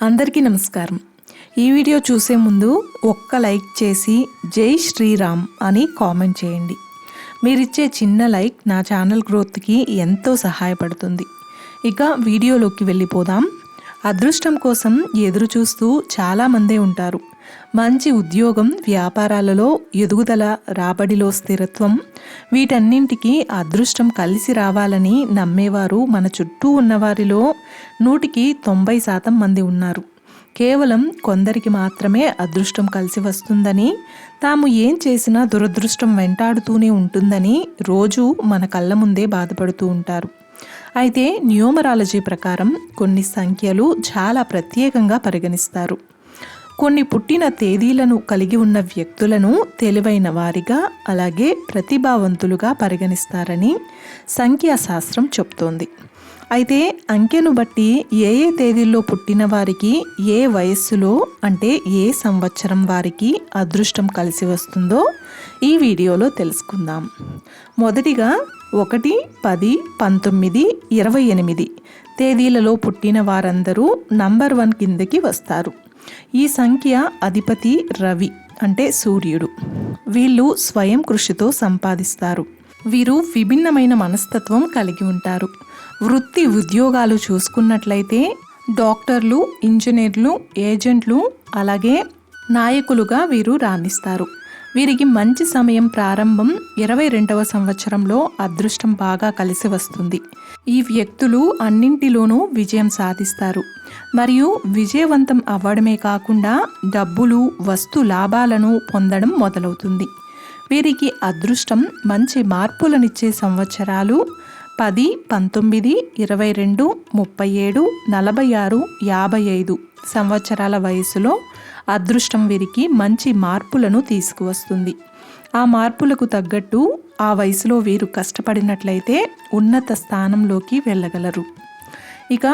అందరికీ నమస్కారం. ఈ వీడియో చూసే ముందు ఒక్క లైక్ చేసి జై శ్రీరామ్ అని కామెంట్ చేయండి. మీరిచ్చే చిన్న లైక్ నా ఛానల్ గ్రోత్కి ఎంతో సహాయపడుతుంది. ఇక వీడియోలోకి వెళ్ళిపోదాం. అదృష్టం కోసం ఎదురు చూస్తూ చాలామందే ఉంటారు. మంచి ఉద్యోగం వ్యాపారాలలో ఎదుగుదల రాబడిలో స్థిరత్వం వీటన్నింటికి అదృష్టం కలిసి రావాలని నమ్మేవారు మన చుట్టూ ఉన్నవారిలో నూటికి తొంభై శాతం మంది ఉన్నారు. కేవలం కొందరికి మాత్రమే అదృష్టం కలిసి వస్తుందని తాము ఏం చేసినా దురదృష్టం వెంటాడుతూనే ఉంటుందని రోజు మన కళ్ళ ముందే బాధపడుతూ ఉంటారు. అయితే న్యూమరాలజీ ప్రకారం కొన్ని సంఖ్యలు చాలా ప్రత్యేకంగా పరిగణిస్తారు. కొన్ని పుట్టిన తేదీలను కలిగి ఉన్న వ్యక్తులను తెలివైన వారిగా అలాగే ప్రతిభావంతులుగా పరిగణిస్తారని సంఖ్యాశాస్త్రం చెప్తోంది. అయితే అంకెను బట్టి ఏ ఏ తేదీల్లో పుట్టిన వారికి ఏ వయస్సులో అంటే ఏ సంవత్సరం వారికి అదృష్టం కలిసి వస్తుందో ఈ వీడియోలో తెలుసుకుందాం. మొదటిగా ఒకటి పది పంతొమ్మిది ఇరవై ఎనిమిది తేదీలలో పుట్టిన వారందరూ నంబర్ వన్ కిందకి వస్తారు. ఈ సంఖ్య అధిపతి రవి అంటే సూర్యుడు. వీళ్ళు స్వయం కృషితో సంపాదిస్తారు. వీరు విభిన్నమైన మనస్తత్వం కలిగి ఉంటారు. వృత్తి ఉద్యోగాలు చూసుకున్నట్లయితే డాక్టర్లు ఇంజనీర్లు ఏజెంట్లు అలాగే నాయకులుగా వీరు రాణిస్తారు. వీరికి మంచి సమయం ప్రారంభం ఇరవై రెండవ సంవత్సరంలో అదృష్టం బాగా కలిసి వస్తుంది. ఈ వ్యక్తులు అన్నింటిలోనూ విజయం సాధిస్తారు. మరియు విజయవంతం అవ్వడమే కాకుండా డబ్బులు వస్తు లాభాలను పొందడం మొదలవుతుంది. వీరికి అదృష్టం మంచి మార్పులనిచ్చే సంవత్సరాలు పది పంతొమ్మిది ఇరవై రెండు ముప్పై ఏడు నలభై ఆరు యాభై ఐదు సంవత్సరాల వయసులో అదృష్టం వీరికి మంచి మార్పులను తీసుకువస్తుంది. ఆ మార్పులకు తగ్గట్టు ఆ వయసులో వీరు కష్టపడినట్లయితే ఉన్నత స్థానంలోకి వెళ్ళగలరు. ఇక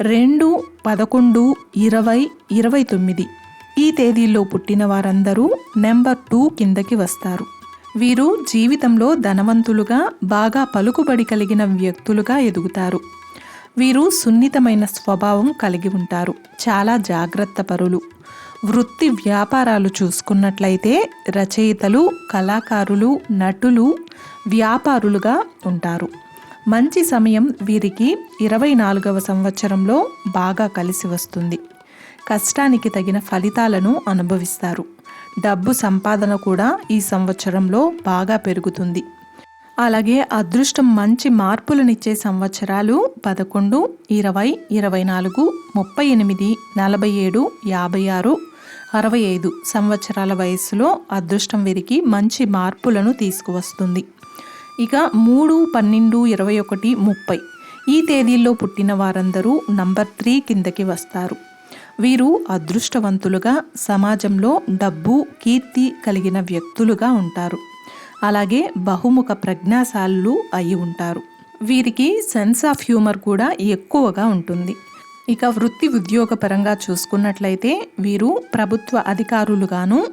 రెండు పదకొండు ఇరవై ఇరవై తొమ్మిది ఈ తేదీల్లో పుట్టిన వారందరూ నెంబర్ టూ కిందకి వస్తారు. వీరు జీవితంలో ధనవంతులుగా బాగా పలుకుబడి కలిగిన వ్యక్తులుగా ఎదుగుతారు. వీరు సున్నితమైన స్వభావం కలిగి ఉంటారు. చాలా జాగ్రత్త పరులు. వృత్తి వ్యాపారాలు చూసుకున్నట్లయితే రచయితలు కళాకారులు నటులు వ్యాపారులుగా ఉంటారు. మంచి సమయం వీరికి ఇరవై నాలుగవ సంవత్సరంలో బాగా కలిసి వస్తుంది. కష్టానికి తగిన ఫలితాలను అనుభవిస్తారు. డబ్బు సంపాదన కూడా ఈ సంవత్సరంలో బాగా పెరుగుతుంది. అలాగే అదృష్టం మంచి మార్పులనిచ్చే సంవత్సరాలు పదకొండు ఇరవై ఇరవై నాలుగు ముప్పై ఎనిమిది నలభై ఏడు యాభై ఆరు అరవై ఐదు సంవత్సరాల వయస్సులో అదృష్టం వీరికి మంచి మార్పులను తీసుకువస్తుంది. ఇక మూడు పన్నెండు ఇరవై ఒకటి ముప్పై ఈ తేదీల్లో పుట్టిన వారందరూ నంబర్ త్రీ కిందకి వస్తారు. వీరు అదృష్టవంతులుగా సమాజంలో డబ్బు కీర్తి కలిగిన వ్యక్తులుగా ఉంటారు. అలాగే బహుముఖ ప్రజ్ఞాశాలు అయి ఉంటారు. వీరికి సెన్స్ ఆఫ్ హ్యూమర్ కూడా ఎక్కువగా ఉంటుంది. ఇక వృత్తి ఉద్యోగపరంగా చూసుకున్నట్లయితే వీరు ప్రభుత్వ అధికారులుగాను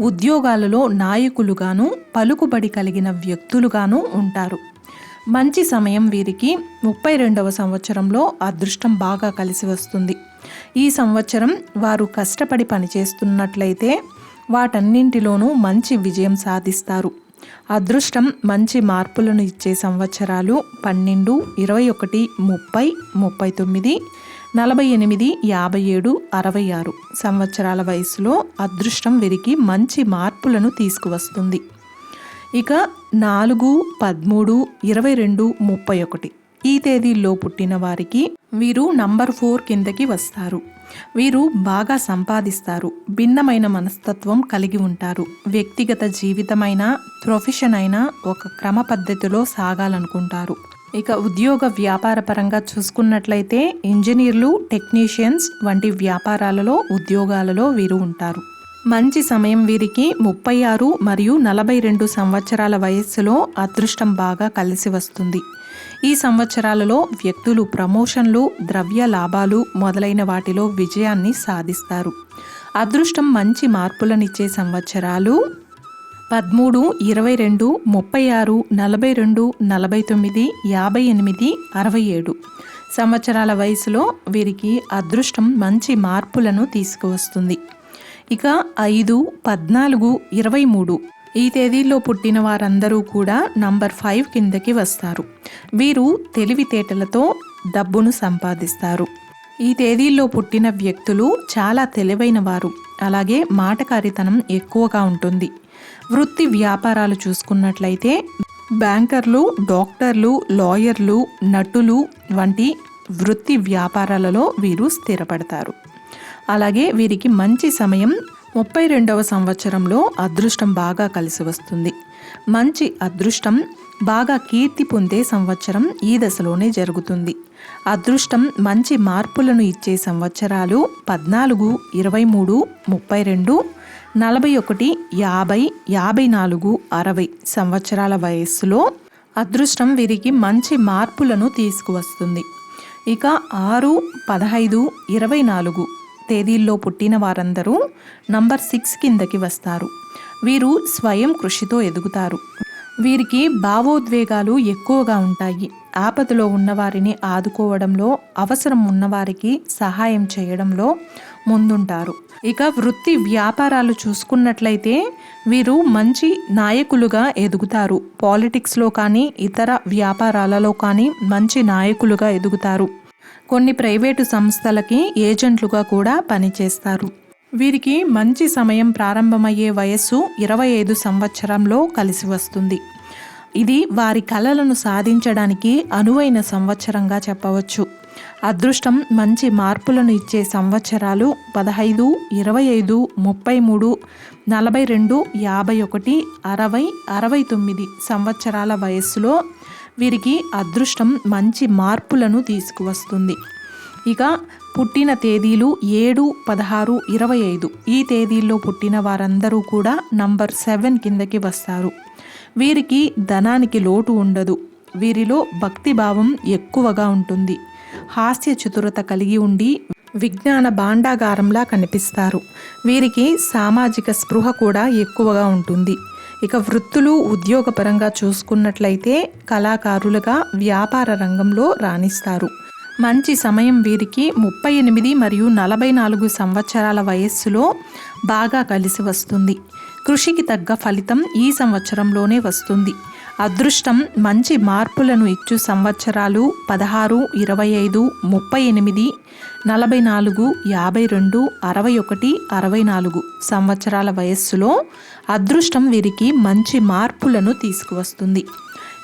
ఉద్యోగాలలో నాయకులుగాను పలుకుబడి కలిగిన వ్యక్తులుగాను ఉంటారు. మంచి సమయం వీరికి ముప్పై రెండవ సంవత్సరంలో అదృష్టం బాగా కలిసి వస్తుంది. ఈ సంవత్సరం వారు కష్టపడి పనిచేస్తున్నట్లయితే వాటన్నింటిలోనూ మంచి విజయం సాధిస్తారు. అదృష్టం మంచి మార్పులను ఇచ్చే సంవత్సరాలు పన్నెండు ఇరవై ఒకటి ముప్పై ముప్పై తొమ్మిది నలభై ఎనిమిది యాభై ఏడు అరవై ఆరు సంవత్సరాల వయసులో అదృష్టం వెరికి మంచి మార్పులను తీసుకువస్తుంది. ఇక నాలుగు పదమూడు ఇరవై రెండు ముప్పై ఒకటి ఈ తేదీల్లో పుట్టిన వారికి వీరు నంబర్ ఫోర్ కిందకి వస్తారు. వీరు బాగా సంపాదిస్తారు. భిన్నమైన మనస్తత్వం కలిగి ఉంటారు. వ్యక్తిగత జీవితమైన ప్రొఫెషన్ అయినా ఒక క్రమ పద్ధతిలో సాగాలనుకుంటారు. ఇక ఉద్యోగ వ్యాపార పరంగా చూసుకున్నట్లయితే ఇంజనీర్లు టెక్నీషియన్స్ వంటి వ్యాపారాలలో ఉద్యోగాలలో వీరు ఉంటారు. మంచి సమయం వీరికి ముప్పై ఆరు మరియు నలభై రెండు సంవత్సరాల వయస్సులో అదృష్టం బాగా కలిసి వస్తుంది. ఈ సంవత్సరాలలో వ్యక్తులు ప్రమోషన్లు ద్రవ్య లాభాలు మొదలైన వాటిలో విజయాన్ని సాధిస్తారు. అదృష్టం మంచి మార్పులనిచ్చే సంవత్సరాలు పదమూడు ఇరవై రెండు ముప్పై ఆరు నలభై రెండు నలభై తొమ్మిది యాభై ఎనిమిది అరవై ఏడు. సంవత్సరాల వయసులో వీరికి అదృష్టం మంచి మార్పులను తీసుకువస్తుంది. ఇక ఐదు పద్నాలుగు ఇరవై మూడు. ఈ తేదీల్లో పుట్టిన వారందరూ కూడా నంబర్ ఫైవ్ కిందకి వస్తారు. వీరు తెలివితేటలతో డబ్బును సంపాదిస్తారు. ఈ తేదీల్లో పుట్టిన వ్యక్తులు చాలా తెలివైన వారు. అలాగే మాటకారితనం ఎక్కువగా ఉంటుంది. వృత్తి వ్యాపారాలు చూసుకున్నట్లయితే బ్యాంకర్లు డాక్టర్లు లాయర్లు నటులు వంటి వృత్తి వ్యాపారాలలో వీరు స్థిరపడతారు. అలాగే వీరికి మంచి సమయం ముప్పై రెండవ సంవత్సరంలో అదృష్టం బాగా కలిసి వస్తుంది. మంచి అదృష్టం బాగా కీర్తి పొందే సంవత్సరం ఈ దశలోనే జరుగుతుంది. అదృష్టం మంచి మార్పులను ఇచ్చే సంవత్సరాలు పద్నాలుగు ఇరవై మూడు ముప్పై రెండు నలభై ఒకటి యాభై యాభై నాలుగు అరవై సంవత్సరాల వయస్సులో అదృష్టం వీరికి మంచి మార్పులను తీసుకువస్తుంది. ఇక ఆరు పదహైదు ఇరవై నాలుగు తేదీల్లో పుట్టిన వారందరూ నంబర్ సిక్స్ కిందకి వస్తారు. వీరు స్వయం కృషితో ఎదుగుతారు. వీరికి భావోద్వేగాలు ఎక్కువగా ఉంటాయి. ఆపదలో ఉన్నవారిని ఆదుకోవడంలో అవసరం ఉన్నవారికి సహాయం చేయడంలో ముందుంటారు. ఇక వృత్తి వ్యాపారాలు చూసుకున్నట్లయితే వీరు మంచి నాయకులుగా ఎదుగుతారు. పాలిటిక్స్లో కానీ ఇతర వ్యాపారాలలో కానీ మంచి నాయకులుగా ఎదుగుతారు. కొన్ని ప్రైవేటు సంస్థలకి ఏజెంట్లుగా కూడా పనిచేస్తారు. వీరికి మంచి సమయం ప్రారంభమయ్యే వయస్సు ఇరవై ఐదు సంవత్సరంలో కలిసి వస్తుంది. ఇది వారి కలలను సాధించడానికి అనువైన సంవత్సరంగా చెప్పవచ్చు. అదృష్టం మంచి మార్పులను ఇచ్చే సంవత్సరాలు పదహైదు ఇరవై ఐదు ముప్పై మూడు నలభై రెండు యాభై ఒకటి అరవై అరవై తొమ్మిది సంవత్సరాల వయస్సులో వీరికి అదృష్టం మంచి మార్పులను తీసుకువస్తుంది. ఇక పుట్టిన తేదీలు ఏడు పదహారు ఇరవై ఐదు. ఈ తేదీల్లో పుట్టిన వారందరూ కూడా నంబర్ సెవెన్ కిందకి వస్తారు. వీరికి ధనానికి లోటు ఉండదు. వీరిలో భక్తిభావం ఎక్కువగా ఉంటుంది. హాస్య చతురత కలిగి ఉండి విజ్ఞాన భాండాగారంలా కనిపిస్తారు. వీరికి సామాజిక స్పృహ కూడా ఎక్కువగా ఉంటుంది. ఇక వృత్తులు ఉద్యోగపరంగా చూసుకున్నట్లయితే కళాకారులుగా వ్యాపార రంగంలో రాణిస్తారు. మంచి సమయం వీరికి ముప్పై ఎనిమిది మరియు నలభై నాలుగు సంవత్సరాల వయస్సులో బాగా కలిసి వస్తుంది. కృషికి తగ్గ ఫలితం ఈ సంవత్సరంలోనే వస్తుంది. అదృష్టం మంచి మార్పులను ఇచ్చు సంవత్సరాలు పదహారు ఇరవై ఐదు ముప్పై ఎనిమిది నలభై నాలుగు యాభై రెండు అరవై ఒకటి అరవై నాలుగు సంవత్సరాల వయస్సులో అదృష్టం వీరికి మంచి మార్పులను తీసుకువస్తుంది.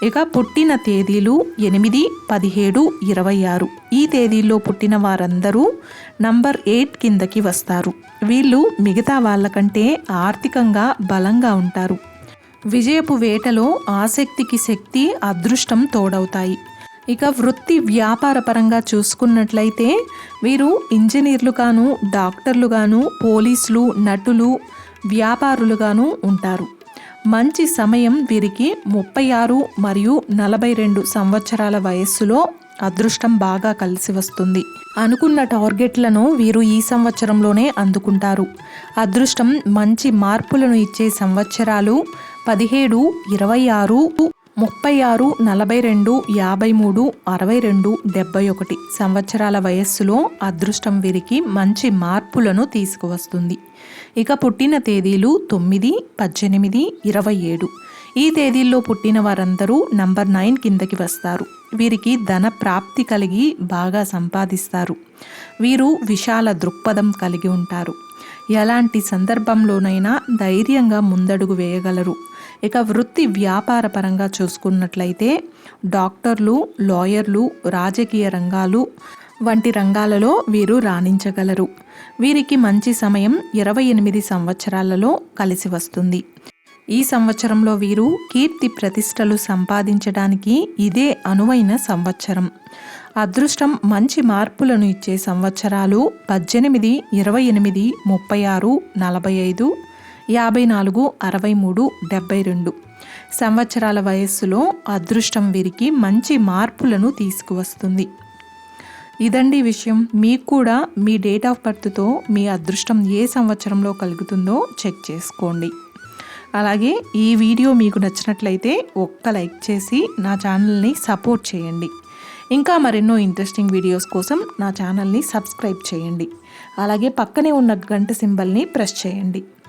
ఇక పుట్టిన తేదీలు ఎనిమిది పదిహేడు ఇరవై ఆరు. ఈ తేదీల్లో పుట్టిన వారందరూ నంబర్ ఎయిట్ కిందకి వస్తారు. వీళ్ళు మిగతా వాళ్ళకంటే ఆర్థికంగా బలంగా ఉంటారు. విజయపు వేటలో ఆసక్తికి శక్తి అదృష్టం తోడవుతాయి. ఇక వృత్తి వ్యాపార పరంగా చూసుకున్నట్లయితే వీరు ఇంజనీర్లుగాను డాక్టర్లుగాను పోలీసులు నటులు వ్యాపారులుగాను ఉంటారు. మంచి సమయం వీరికి ముప్పై ఆరు మరియు నలభై రెండు సంవత్సరాల వయస్సులో అదృష్టం బాగా కలిసి వస్తుంది. అనుకున్న టార్గెట్లను వీరు ఈ సంవత్సరంలోనే అందుకుంటారు. అదృష్టం మంచి మార్పులను ఇచ్చే సంవత్సరాలు పదిహేడు ఇరవై ఆరు ముప్పై ఆరు నలభై రెండు యాభై మూడు అరవై రెండు డెబ్బై ఒకటి సంవత్సరాల వయస్సులో అదృష్టం వీరికి మంచి మార్పులను తీసుకువస్తుంది. ఇక పుట్టిన తేదీలు తొమ్మిది పద్దెనిమిది ఇరవై ఏడు ఈ తేదీల్లో పుట్టిన వారందరూ నంబర్ నైన్ కిందకి వస్తారు. వీరికి ధన ప్రాప్తి కలిగి బాగా సంపాదిస్తారు. వీరు విశాల దృక్పథం కలిగి ఉంటారు. ఎలాంటి సందర్భంలోనైనా ధైర్యంగా ముందడుగు వేయగలరు. ఇక వృత్తి వ్యాపార పరంగా చూసుకున్నట్లయితే డాక్టర్లు లాయర్లు రాజకీయ రంగాలు వంటి రంగాలలో వీరు రాణించగలరు. వీరికి మంచి సమయం ఇరవై ఎనిమిది సంవత్సరాలలో కలిసి వస్తుంది. ఈ సంవత్సరంలో వీరు కీర్తి ప్రతిష్టలు సంపాదించడానికి ఇదే అనువైన సంవత్సరం. అదృష్టం మంచి మార్పులను ఇచ్చే సంవత్సరాలు పద్దెనిమిది ఇరవై ఎనిమిది ముప్పై ఆరు నలభై ఐదు యాభై నాలుగు అరవై మూడు డెబ్బై రెండు. సంవత్సరాల వయస్సులో అదృష్టం వీరికి మంచి మార్పులను తీసుకువస్తుంది. ఇదండి విషయం. మీకు కూడా మీ డేట్ ఆఫ్ బర్త్తో మీ అదృష్టం ఏ సంవత్సరంలో కలుగుతుందో చెక్ చేసుకోండి. అలాగే ఈ వీడియో మీకు నచ్చినట్లయితే ఒక్క లైక్ చేసి నా ఛానల్ని సపోర్ట్ చేయండి. ఇంకా మరెన్నో ఇంట్రెస్టింగ్ వీడియోస్ కోసం నా ఛానల్ని సబ్స్క్రైబ్ చేయండి. అలాగే పక్కనే ఉన్న గంట సింబల్ని ప్రెస్ చేయండి.